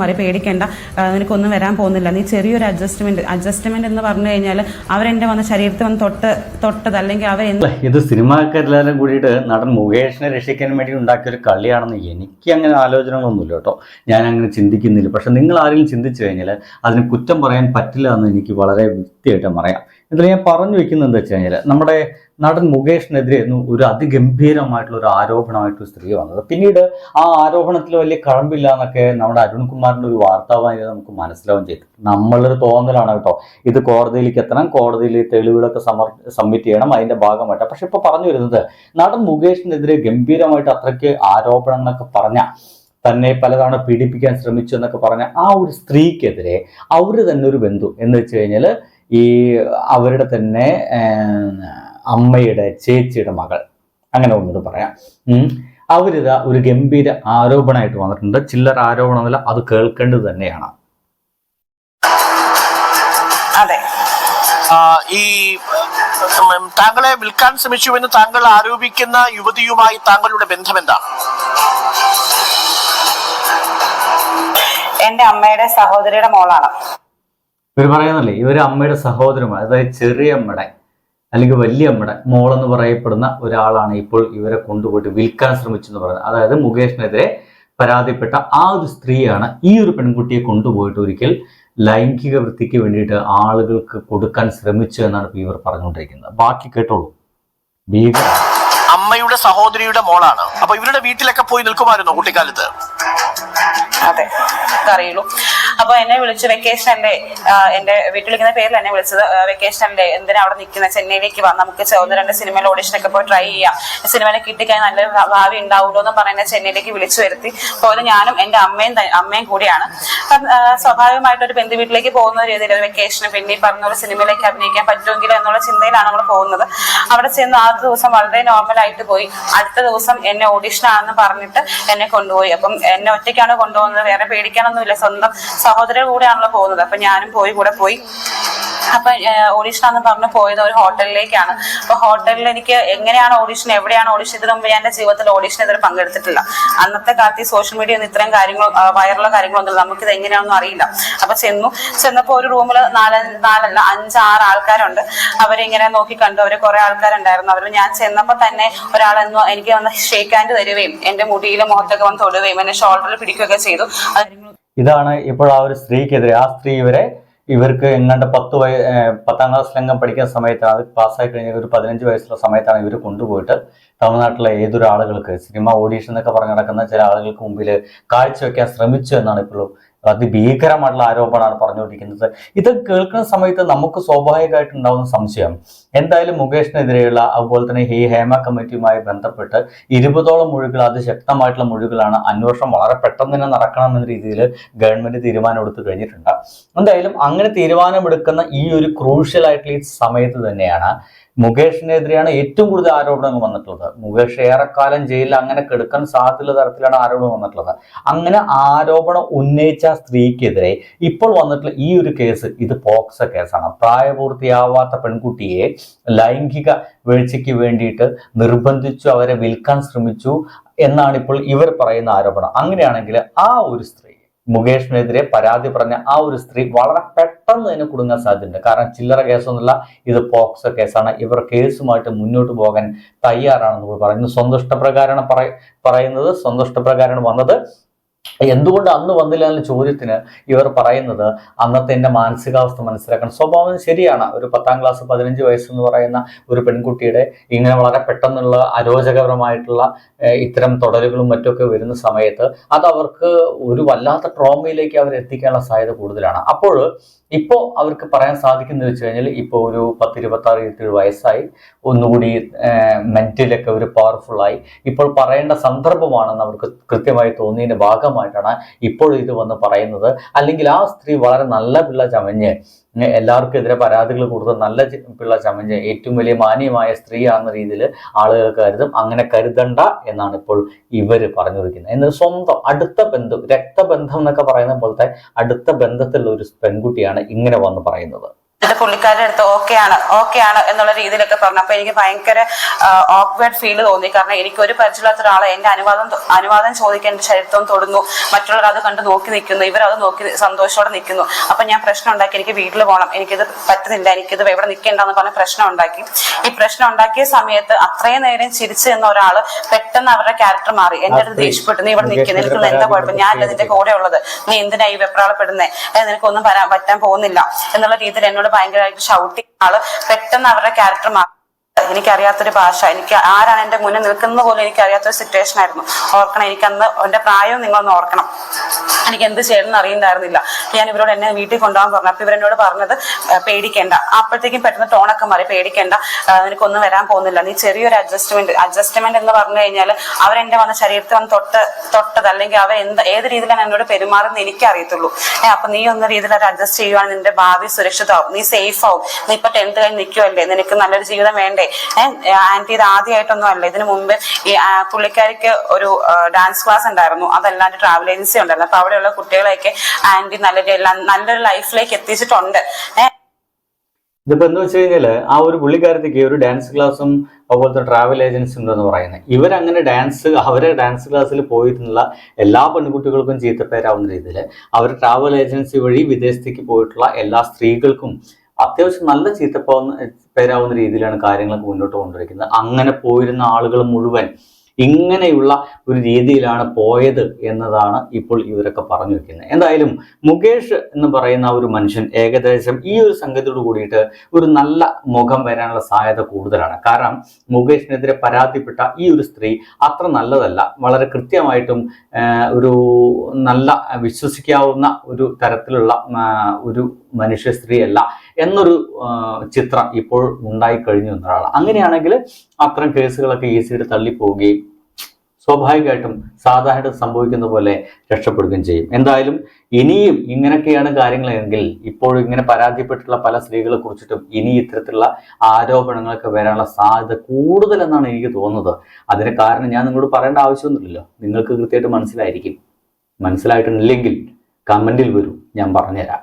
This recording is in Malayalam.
മറി പേടിക്കേണ്ട. നിനക്കൊന്നും വരാൻ പോകുന്നില്ല. നീ ചെറിയൊരു അഡ്ജസ്റ്റ്മെന്റ് അഡ്ജസ്റ്റ്മെന്റ് എന്ന് പറഞ്ഞു കഴിഞ്ഞാൽ അവരെന്റെ വന്ന ശരീരത്തിൽ വന്ന് തൊട്ട് തൊട്ടത് അല്ലെങ്കിൽ അവർ ഇത് സിനിമാക്കാരെല്ലാവരും കൂടിയിട്ട് നടൻ മുകേഷിനെ രക്ഷിക്കാൻ വേണ്ടി ഉണ്ടാക്കിയ ഒരു കളിയാണെന്ന് എനിക്ക് അങ്ങനെ ആലോചനകളൊന്നുമില്ല കേട്ടോ. ഞാൻ അങ്ങനെ ചിന്തിക്കുന്നില്ല. പക്ഷെ നിങ്ങൾ ആരെങ്കിലും ചിന്തിച്ചു കഴിഞ്ഞാൽ അതിന് കുറ്റം പറയാൻ പറ്റില്ല എന്ന് എനിക്ക് വളരെ വ്യക്തിയായിട്ട് പറയാം. ഇതിൽ ഞാൻ പറഞ്ഞു വെക്കുന്നത് എന്താ വെച്ച് കഴിഞ്ഞാൽ നമ്മുടെ നടൻ മുകേഷിനെതിരെ ഒന്ന് ഒരു അതിഗംഭീരമായിട്ടുള്ള ഒരു ആരോപണമായിട്ട് സ്ത്രീ വന്നത്. പിന്നീട് ആ ആരോപണത്തിൽ വലിയ കഴമ്പില്ല എന്നൊക്കെ നമ്മുടെ അരുൺകുമാറിന്റെ ഒരു വാർത്താവായി നമുക്ക് മനസ്സിലാവും ചെയ്തു. നമ്മളൊരു തോന്നലാണ് കേട്ടോ. ഇത് കോടതിയിലേക്ക് എത്തണം കോടതിയിൽ തെളിവുകളൊക്കെ സമർ സബ്മിറ്റ് ചെയ്യണം അതിന്റെ ഭാഗമായിട്ട്. പക്ഷെ ഇപ്പൊ പറഞ്ഞു വരുന്നത് നടൻ മുകേഷിനെതിരെ ഗംഭീരമായിട്ട് അത്രയ്ക്ക് ആരോപണങ്ങളൊക്കെ പറഞ്ഞ തന്നെ പലതവണ പീഡിപ്പിക്കാൻ ശ്രമിച്ചു എന്നൊക്കെ പറഞ്ഞ ആ ഒരു സ്ത്രീക്കെതിരെ അവർ തന്നെ ഒരു ബന്ധു. എന്ന് വെച്ച് കഴിഞ്ഞാൽ ഈ അവരുടെ തന്നെ അമ്മയുടെ ചേച്ചിയുടെ മകൾ. അങ്ങനെ ഒന്നിട്ട് പറയാം. അവരിത് ഒരു ഗംഭീര ആരോപണമായിട്ട് വന്നിട്ടുണ്ട്. ചില്ലർ ആരോപണമല്ല അത് കേൾക്കേണ്ടത് തന്നെയാണ്. അതെ. ഈ താങ്കളെ വിൽക്കാൻ ശ്രമിച്ചുവെന്ന് താങ്കൾ ആരോപിക്കുന്ന യുവതിയുമായി താങ്കളുടെ ബന്ധം എന്താണ് എന്റെ അമ്മയുടെ സഹോദരിയുടെ മോളാണ്. ഇവർ പറയുന്നല്ലേ ഇവർ അമ്മയുടെ സഹോദരമാണ് അതായത് ചെറിയ അമ്മയുടെ അല്ലെങ്കിൽ വലിയ അമ്മയുടെ മോളെന്ന് പറയപ്പെടുന്ന ഒരാളാണ് ഇപ്പോൾ ഇവരെ കൊണ്ടുപോയിട്ട് വിൽക്കാൻ ശ്രമിച്ചെന്ന് പറയുന്നത്. അതായത് മുകേഷിനെതിരെ പരാതിപ്പെട്ട ആ ഒരു സ്ത്രീയാണ് ഈ ഒരു പെൺകുട്ടിയെ കൊണ്ടുപോയിട്ട് ഒരിക്കൽ ലൈംഗിക വൃത്തിക്ക് വേണ്ടിയിട്ട് ആളുകൾക്ക് കൊടുക്കാൻ ശ്രമിച്ചു എന്നാണ് ഇപ്പോൾ ഇവർ പറഞ്ഞുകൊണ്ടിരിക്കുന്നത്. ബാക്കി കേട്ടോളൂ. ഭീകര അമ്മയുടെ സഹോദരിയുടെ മോളാണ്. അപ്പൊ ഇവരുടെ വീട്ടിലൊക്കെ പോയി നിൽക്കുമായിരുന്നോ കുട്ടിക്കാലത്ത്? അതെ അറിയുള്ളൂ അപ്പൊ എന്നെ വിളിച്ചു വെക്കേഷന്റെ എന്റെ വീട്ടിൽ വിളിക്കുന്ന പേരിൽ എന്നെ വിളിച്ചത് വെക്കേഷന്റെ എന്തിനാ അവിടെ നിൽക്കുന്ന? ചെന്നൈയിലേക്ക് വാ നമുക്ക് ഒന്ന് രണ്ട് സിനിമയിൽ ഓഡിഷനൊക്കെ പോയി ട്രൈ ചെയ്യാം. സിനിമയിലെ കിട്ടിക്കാൻ നല്ലൊരു ഭാവി ഉണ്ടാവുമല്ലോ എന്ന് പറയുന്ന ചെന്നൈയിലേക്ക് വിളിച്ചു വരുത്തി. പോയത് ഞാനും എന്റെ അമ്മയും അമ്മയും കൂടിയാണ്. സ്വാഭാവികമായിട്ട് ഒരു ബന്ധു വീട്ടിലേക്ക് പോകുന്ന രീതിയിൽ വെക്കേഷൻ പിന്നെ ഈ പറഞ്ഞ പോലെ സിനിമയിലേക്ക് അഭിനയിക്കാൻ പറ്റുമെങ്കിലോ എന്നുള്ള ചിന്തയിലാണ് നമ്മൾ പോകുന്നത്. അവിടെ ചെന്ന് ആദ്യ ദിവസം വളരെ നോർമൽ ആയിട്ട് പോയി. അടുത്ത ദിവസം എന്നെ ഓഡിഷൻ ആണെന്ന് പറഞ്ഞിട്ട് എന്നെ കൊണ്ടുപോയി. അപ്പം എന്നെ ഒറ്റയ്ക്കാണ് കൊണ്ടുപോകുന്നത്. വേറെ പേടിക്കാനൊന്നുമില്ല. സ്വന്തം സഹോദരരുടെ കൂടെയാണല്ലോ പോകുന്നത്. അപ്പൊ ഞാനും പോയി കൂടെ പോയി. അപ്പൊ ഓഡീഷൻ എന്ന് പറഞ്ഞ് പോയത് ഒരു ഹോട്ടലിലേക്കാണ്. അപ്പൊ ഹോട്ടലിൽ എനിക്ക് എങ്ങനെയാണ് ഓഡീഷൻ എവിടെയാണ് ഓഡീഷൻ? ഇതിനു മുമ്പ് ഞാൻ എന്റെ ജീവിതത്തിൽ ഓഡീഷൻ ഇതുവരെ പങ്കെടുത്തിട്ടില്ല. അന്നത്തെ കാലത്ത് സോഷ്യൽ മീഡിയ ഒന്നും ഇത്രയും കാര്യങ്ങൾ വൈറലോ കാര്യങ്ങളൊന്നും ഇത് എങ്ങനെയാണെന്നും അറിയില്ല. അപ്പൊ ചെന്നു. ചെന്നപ്പോ ഒരു റൂമിൽ നാല് നാലല്ല അഞ്ച് ആറ് ആൾക്കാരുണ്ട്. അവരിങ്ങനെ നോക്കി കണ്ടു. അവർ കുറെ ആൾക്കാരുണ്ടായിരുന്നു. അവർ ഞാൻ ചെന്നപ്പോ തന്നെ ഒരാൾ എനിക്ക് വന്ന് ഷേക്ക് ഹാൻഡ് തരുകയും എന്റെ മുടിയിലും മുഖത്തൊക്കെ വന്ന് തൊടുകയും എന്നെ ഷോൾഡറിൽ പിടിക്കുകയൊക്കെ ചെയ്തു. ഇതാണ് ഇപ്പോൾ ആ ഒരു സ്ത്രീക്കെതിരെ ആ സ്ത്രീ ഇവരെ ഇവർക്ക് എങ്ങാണ്ട് പത്ത് വയ പത്താം ക്ലാസ്സിലെങ്ങാൻ പഠിക്കുന്ന സമയത്താണ് അത് പാസ്സായി കഴിഞ്ഞ ഒരു പതിനഞ്ച് വയസ്സുള്ള സമയത്താണ് ഇവർ കൊണ്ടുപോയിട്ട് തമിഴ്നാട്ടിലെ ഏതൊരു ആളുകൾക്ക് സിനിമ ഓഡീഷൻ എന്നൊക്കെ പറഞ്ഞ് നടക്കുന്ന ചില ആളുകൾക്ക് മുമ്പിൽ കാഴ്ചവെക്കാൻ ശ്രമിച്ചു എന്നാണ് ഇപ്പോഴും അതിഭീകരമായിട്ടുള്ള ആരോപണമാണ് പറഞ്ഞുകൊണ്ടിരിക്കുന്നത്. ഇത് കേൾക്കുന്ന സമയത്ത് നമുക്ക് സ്വാഭാവികമായിട്ട് ഉണ്ടാവുന്ന സംശയം എന്തായാലും മുകേഷിനെതിരെയുള്ള അതുപോലെ തന്നെ ഈ ഹേമ കമ്മിറ്റിയുമായി ബന്ധപ്പെട്ട് ഇരുപതോളം മൊഴികൾ അതിശക്തമായിട്ടുള്ള മൊഴികളാണ് അന്വേഷണം വളരെ പെട്ടെന്ന് തന്നെ നടക്കണം എന്ന രീതിയിൽ ഗവൺമെന്റ് തീരുമാനം എടുത്തു കഴിഞ്ഞിട്ടുണ്ട്. എന്തായാലും അങ്ങനെ തീരുമാനമെടുക്കുന്ന ഈ ഒരു ക്രൂഷ്യൽ ആയിട്ടുള്ള ഈ സമയത്ത് തന്നെയാണ് മുകേഷിനെതിരെയാണ് ഏറ്റവും കൂടുതൽ ആരോപണങ്ങൾ വന്നിട്ടുള്ളത്. മുകേഷ് ഏറെക്കാലം ജയിലിൽ അങ്ങനെ കെടുക്കാൻ സാധ്യതയുള്ള തരത്തിലാണ് ആരോപണം വന്നിട്ടുള്ളത്. അങ്ങനെ ആരോപണം ഉന്നയിച്ച സ്ത്രീക്കെതിരെ ഇപ്പോൾ വന്നിട്ടുള്ള ഈ ഒരു കേസ് ഇത് പോക്സ കേസാണ്. പ്രായപൂർത്തിയാവാത്ത പെൺകുട്ടിയെ ലൈംഗിക വീഴ്ചയ്ക്ക് വേണ്ടിയിട്ട് നിർബന്ധിച്ചു അവരെ വിൽക്കാൻ ശ്രമിച്ചു എന്നാണ് ഇപ്പോൾ ഇവർ പറയുന്ന ആരോപണം. അങ്ങനെയാണെങ്കിൽ ആ ഒരു സ്ത്രീ മുകേഷിനെതിരെ പരാതി പറഞ്ഞ ആ ഒരു സ്ത്രീ വളരെ പെട്ടെന്ന് തന്നെ കുടുങ്ങാൻ സാധ്യതയുണ്ട്. കാരണം ചില്ലറ കേസൊന്നുമില്ല ഇത് പോക്സോ കേസാണ്. ഇവർ കേസുമായിട്ട് മുന്നോട്ട് പോകാൻ തയ്യാറാണെന്ന് പറയുന്നു. സ്വന്തം ഇഷ്ടപ്രകാരമാണ് പറയ പറയുന്നത്. സ്വന്തം ഇഷ്ടപ്രകാരമാണ് വന്നത്. എന്തുകൊണ്ട് അന്ന് വന്നില്ല എന്ന ചോദ്യത്തിന് ഇവർ പറയുന്നത് അന്നത്തെ എന്റെ മാനസികാവസ്ഥ മനസ്സിലാക്കണം. സ്വഭാവം ശരിയാണ്. ഒരു പത്താം ക്ലാസ് പതിനഞ്ച് വയസ്സെന്ന് പറയുന്ന ഒരു പെൺകുട്ടിയുടെ ഇങ്ങനെ വളരെ പെട്ടെന്നുള്ള അരോചകപരമായിട്ടുള്ള ഇത്തരം തുടരുകളും മറ്റൊക്കെ വരുന്ന സമയത്ത് അത് അവർക്ക് ഒരു വല്ലാത്ത ട്രോമയിലേക്ക് അവർ എത്തിക്കാനുള്ള സാധ്യത കൂടുതലാണ്. അപ്പോൾ ഇപ്പോൾ അവർക്ക് പറയാൻ സാധിക്കുന്നത് വെച്ച് കഴിഞ്ഞാൽ ഇപ്പോൾ ഒരു പത്ത് ഇരുപത്തി ആറ് ഇരുപത്തേഴ് വയസ്സായി. ഒന്നുകൂടി മെന്റലൊക്കെ ഒരു പവർഫുള്ളായി ഇപ്പോൾ പറയേണ്ട സന്ദർഭമാണെന്ന് അവർക്ക് കൃത്യമായി തോന്നിയതിന്റെ ഭാഗമായിട്ടാണ് ഇപ്പോൾ ഇത് വന്ന് പറയുന്നത്. അല്ലെങ്കിൽ ആ സ്ത്രീ വളരെ നല്ല പിള്ള ചമഞ്ഞ് എല്ലാവർക്കും എതിരെ പരാതികൾ കൊടുത്ത നല്ല പിള്ള ചമഞ്ച് ഏറ്റവും വലിയ മാന്യമായ സ്ത്രീയാണെന്ന രീതിയിൽ ആളുകൾ കരുതും. അങ്ങനെ കരുതണ്ട എന്നാണ് ഇപ്പോൾ ഇവർ പറഞ്ഞു പറഞ്ഞിരിക്കുന്നത് എന്നാൽ സ്വന്തം അടുത്ത ബന്ധം രക്തബന്ധം എന്നൊക്കെ പറയുന്ന പോലത്തെ അടുത്ത ബന്ധത്തിലുള്ള ഒരു പെൺകുട്ടിയാണ് ഇങ്ങനെ വന്ന് പറയുന്നത്. എന്നിട്ട് പുള്ളിക്കാരുടെ അടുത്ത് ഓക്കെ ആണ് ഓക്കെ ആണ് എന്നുള്ള രീതിയിലൊക്കെ പറഞ്ഞു. അപ്പൊ എനിക്ക് ഭയങ്കര ഓക്വേർഡ് ഫീൽ തോന്നി. കാരണം എനിക്ക് ഒരു പരിചയമില്ലാത്ത ഒരാളെ എന്റെ അനുവാദം അനുവാദം ചോദിക്കാൻ എന്റെ ശരീരത്വം തൊടുന്നു. മറ്റുള്ളവർ അത് കണ്ട് നോക്കി നിൽക്കുന്നു. ഇവർ അത് നോക്കി സന്തോഷത്തോടെ നിൽക്കുന്നു. അപ്പൊ ഞാൻ പ്രശ്നം ഉണ്ടാക്കി എനിക്ക് വീട്ടിൽ പോകണം എനിക്കിത് പറ്റുന്നില്ല. എനിക്കിത് എവിടെ നിൽക്കേണ്ടെന്ന് പറഞ്ഞ പ്രശ്നം ഉണ്ടാക്കി. ഈ പ്രശ്നം ഉണ്ടാക്കിയ സമയത്ത് അത്രയും നേരം ചിരിച്ചു നിന്ന ഒരാൾ പെട്ടെന്ന് അവരുടെ ക്യാരക്ടർ മാറി. എന്റെ അടുത്ത് ദേഷ്യപ്പെട്ടു. നീ ഇവിടെ നിൽക്കുന്നു എനിക്ക് എന്താ കുഴപ്പം? ഞാനല്ല നിന്റെ കൂടെ ഉള്ളത് നീ എന്തിനാ ഈ വെപ്രാളപ്പെടുന്നേ? നിനക്കൊന്നും പറ്റാൻ പോകുന്നില്ല. എന്നുള്ള രീതിയിൽ എന്നോട് ഭയങ്കരമായിട്ട് ഷൗട്ടിങ് ആൾ പെട്ടെന്ന് അവരുടെ ക്യാരക്ടർ മാറി. എനിക്കറിയാത്തൊരു ഭാഷ. എനിക്ക് ആരാണ് എന്റെ മുന്നിൽ നിൽക്കുന്നത് പോലും എനിക്ക് അറിയാത്തൊരു സിറ്റുവേഷൻ ആയിരുന്നു. ഓർക്കണം എനിക്കന്ന് എന്റെ പ്രായവും നിങ്ങളൊന്ന് ഓർക്കണം. എനിക്ക് എന്ത് ചെയ്യണമെന്ന് അറിയുന്നുണ്ടായിരുന്നില്ല ഞാൻ ഇവരോട് എന്നെ വീട്ടിൽ കൊണ്ടുപോകാൻ പറഞ്ഞു. അപ്പൊ ഇവരെന്നോട് പറഞ്ഞത് "ഏ, പേടിക്കേണ്ട. അപ്പോഴത്തേക്കും പെട്ടെന്ന് ടോണൊക്കെ മാറി പേടിക്കേണ്ട. നിനക്കൊന്നും വരാൻ പോകുന്നില്ല. നീ ചെറിയൊരു അഡ്ജസ്റ്റ്മെന്റ് അഡ്ജസ്റ്റ്മെന്റ് എന്ന് പറഞ്ഞു കഴിഞ്ഞാൽ അവരെന്റെ വന്ന ശരീരത്തിൽ വന്ന് തൊട്ട് തൊട്ടത് അല്ലെങ്കിൽ അവർ എന്ത് ഏത് രീതിയിലാണ് എന്നോട് പെരുമാറുന്നത് എനിക്ക് അറിയത്തുള്ളൂ ഏഹ് അപ്പൊ നീ ഒന്ന് രീതിയിൽ അത് അഡ്ജസ്റ്റ് ചെയ്യുവാണെങ്കിൽ നിന്റെ ഭാവി സുരക്ഷിതമാവും. നീ സേഫ് ആവും. നീ ഇപ്പൊ ടെൻത്ത് കഴിഞ്ഞ് നിൽക്കുമല്ലേ നിനക്ക് നല്ലൊരു ജീവിതം വേണ്ടേ? ആന്റി ഇത് ആദ്യമായിട്ടൊന്നും അല്ല. ഇതിനു മുമ്പ് ഈ പുള്ളിക്കാരിക്ക് ഒരു ഡാൻസ് ക്ലാസ് ഉണ്ടായിരുന്നു. അതല്ലാണ്ട് ട്രാവൽ ഏജൻസി ഉണ്ടായിരുന്നു. അപ്പൊ അവിടെയുള്ള കുട്ടികളെയൊക്കെ ആന്റി നല്ല നല്ലൊരു ലൈഫിലേക്ക് എത്തിച്ചിട്ടുണ്ട്. ഇതിപ്പോ എന്താ വെച്ച് കഴിഞ്ഞാൽ ആ ഒരു പുള്ളിക്കാരത്തേക്ക് ഒരു ഡാൻസ് ക്ലാസ്സും അതുപോലത്തെ ട്രാവൽ ഏജൻസി ഉണ്ടെന്ന് പറയുന്നത്. ഇവരങ്ങനെ ഡാൻസ് അവരെ ഡാൻസ് ക്ലാസ്സിൽ പോയിട്ടുള്ള എല്ലാ പെൺകുട്ടികൾക്കും ചീത്തപ്പേരാവുന്ന രീതിയിൽ അവർ ട്രാവൽ ഏജൻസി വഴി വിദേശത്തേക്ക് പോയിട്ടുള്ള എല്ലാ സ്ത്രീകൾക്കും അത്യാവശ്യം നല്ല ചീത്തപ്പാവുന്ന പേരാവുന്ന രീതിയിലാണ് കാര്യങ്ങളൊക്കെ മുന്നോട്ട് കൊണ്ടുവരിക്കുന്നത്. അങ്ങനെ പോയിരുന്ന ആളുകൾ മുഴുവൻ ഇങ്ങനെയുള്ള ഒരു രീതിയിലാണ് പോയത് എന്നതാണ് ഇപ്പോൾ ഇവരൊക്കെ പറഞ്ഞു വെക്കുന്നത്. എന്തായാലും മുകേഷ് എന്ന് പറയുന്ന ഒരു മനുഷ്യൻ ഏകദേശം ഈ ഒരു സംഗതിയോട് കൂടിയിട്ട് ഒരു നല്ല മുഖം വരാനുള്ള സാധ്യത കൂടുതലാണ്. കാരണം മുകേഷിനെതിരെ പരാതിപ്പെട്ട ഈ ഒരു സ്ത്രീ അത്ര നല്ലതല്ല. വളരെ കൃത്യമായിട്ടും ഒരു നല്ല വിശ്വസിക്കാവുന്ന ഒരു തരത്തിലുള്ള ഒരു മനുഷ്യ സ്ത്രീയല്ല. എന്നൊരു ചിത്രം ഇപ്പോൾ ഉണ്ടായി കഴിഞ്ഞു എന്നൊരാളാണ്. അങ്ങനെയാണെങ്കിൽ അത്തരം കേസുകളൊക്കെ ഈസിയായിട്ട് തള്ളിപ്പോവുകയും സ്വാഭാവികമായിട്ടും സാധാരണ സംഭവിക്കുന്ന പോലെ രക്ഷപ്പെടുകയും ചെയ്യും. എന്തായാലും ഇനിയും ഇങ്ങനെയൊക്കെയാണ് കാര്യങ്ങളെങ്കിൽ ഇപ്പോൾ ഇങ്ങനെ പരാതിപ്പെട്ടിട്ടുള്ള പല സ്ത്രീകളെ കുറിച്ചിട്ടും ഇനി ഇത്തരത്തിലുള്ള ആരോപണങ്ങളൊക്കെ വരാനുള്ള സാധ്യത കൂടുതലെന്നാണ് എനിക്ക് തോന്നുന്നത്. അതിന് കാരണം ഞാൻ നിങ്ങളോട് പറയേണ്ട ആവശ്യമൊന്നുമില്ലല്ലോ. നിങ്ങൾക്ക് കൃത്യമായിട്ട് മനസ്സിലായിരിക്കും. മനസ്സിലായിട്ടില്ലെങ്കിൽ കമന്റിൽ വരൂ. ഞാൻ പറഞ്ഞുതരാം.